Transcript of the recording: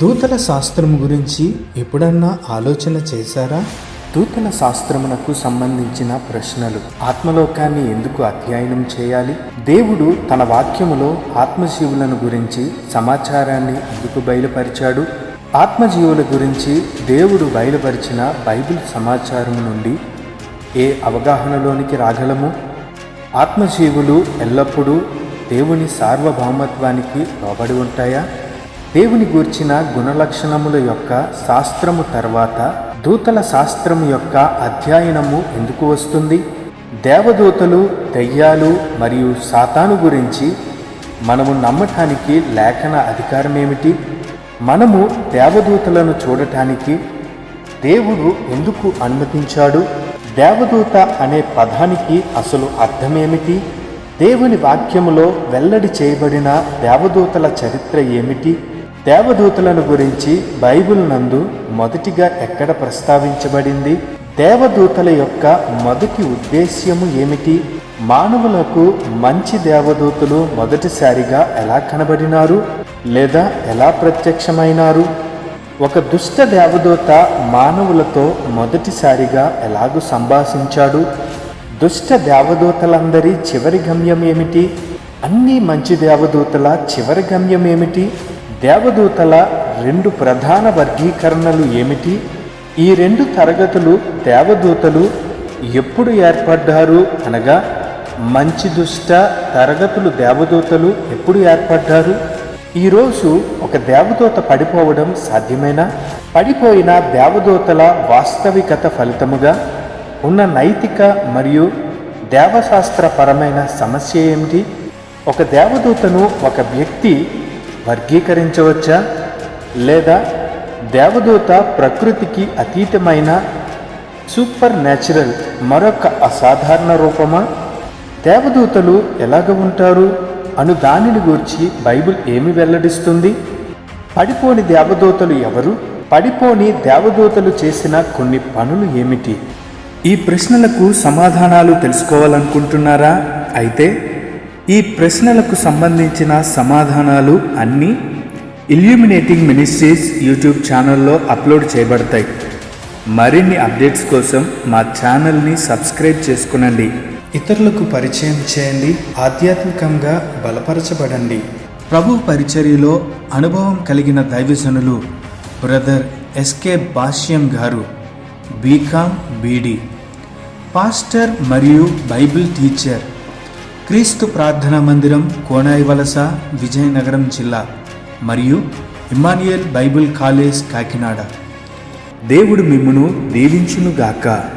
దూతల శాస్త్రం గురించి ఎప్పుడన్నా ఆలోచన చేశారా? దూతల శాస్త్రమునకు సంబంధించిన ప్రశ్నలు. ఆత్మలోకాన్ని ఎందుకు అధ్యయనం చేయాలి? దేవుడు తన వాక్యములో ఆత్మజీవులను గురించి సమాచారాన్ని ఎందుకు బయలుపరిచాడు? ఆత్మజీవుల గురించి దేవుడు బయలుపరిచిన బైబిల్ సమాచారం నుండి ఏ అవగాహనలోనికి రాగలము? ఆత్మజీవులు ఎల్లప్పుడూ దేవుని సార్వభౌమత్వానికి లోబడి ఉంటాయా? దేవుని గూర్చిన గుణలక్షణముల యొక్క శాస్త్రము తర్వాత దూతల శాస్త్రము యొక్క అధ్యయనము ఎందుకు వస్తుంది? దేవదూతలు దెయ్యాలు మరియు సాతాను గురించి మనము నమ్మటానికి లేఖన అధికారం ఏమిటి? మనము దేవదూతలను చూడటానికి దేవుడు ఎందుకు అనుమతించాడు? దేవదూత అనే పదానికి అసలు అర్థమేమిటి? దేవుని వాక్యములో వెల్లడి చేయబడిన దేవదూతల చరిత్ర ఏమిటి? దేవదూతలను గురించి బైబిల్ నందు మొదటిగా ఎక్కడ ప్రస్తావించబడింది? దేవదూతల యొక్క మొదటి ఉద్దేశ్యము ఏమిటి? మానవులకు మంచి దేవదూతలు మొదటిసారిగా ఎలా కనబడినారు? లేదా ఎలా ప్రత్యక్షమైనారు? ఒక దుష్ట దేవదూత మానవులతో మొదటిసారిగా ఎలాగూ సంభాషించాడు? దుష్ట దేవదూతలందరి చివరి గమ్యం ఏమిటి? అన్ని మంచి దేవదూతల చివరి గమ్యం ఏమిటి? దేవదూతల రెండు ప్రధాన వర్గీకరణలు ఏమిటి? ఈ రెండు తరగతులు దేవదూతలు ఎప్పుడు ఏర్పడ్డారు అనగా మంచి దుష్ట తరగతులు దేవదూతలు ఎప్పుడు ఏర్పడ్డారు? ఈరోజు ఒక దేవదూత పడిపోవడం సాధ్యమేనా? పడిపోయిన దేవదూతల వాస్తవికత ఫలితముగా ఉన్న నైతిక మరియు దేవశాస్త్రపరమైన సమస్య ఏమిటి? ఒక దేవదూతను ఒక వ్యక్తి వర్గీకరించవచ్చా? లేదా దేవదూత ప్రకృతికి అతీతమైన సూపర్ న్యాచురల్ మరొక అసాధారణ రూపమా? దేవదూతలు ఎలాగ ఉంటారు? అను దానిని గూర్చి బైబిల్ ఏమి వెల్లడిస్తుంది? పడిపోని దేవదూతలు ఎవరు? పడిపోని దేవదూతలు చేసిన కొన్ని పనులు ఏమిటి? ఈ ప్రశ్నలకు సమాధానాలు తెలుసుకోవాలనుకుంటున్నారా? అయితే ఈ ప్రశ్నలకు సంబంధించిన సమాధానాలు అన్నీ ఇల్యూమినేటింగ్ మినిస్ట్రీస్ యూట్యూబ్ ఛానల్లో అప్లోడ్ చేయబడతాయి. మరిన్ని అప్డేట్స్ కోసం మా ఛానల్ని సబ్స్క్రైబ్ చేసుకునండి. ఇతరులకు పరిచయం చేయండి ఆధ్యాత్మికంగా బలపరచబడండి. ప్రభు పరిచర్యలో అనుభవం కలిగిన దైవజనులు brother SK Bhashyam garu BCom BD. Pastor మరియు బైబిల్ టీచర్ క్రీస్తు ప్రార్థనా మందిరం కోనాయి వలస విజయనగరం జిల్లా మరియు ఇమానియల్ బైబిల్ కాలేజ్ కాకినాడ. దేవుడు మిమ్మును దీవించునుగాక.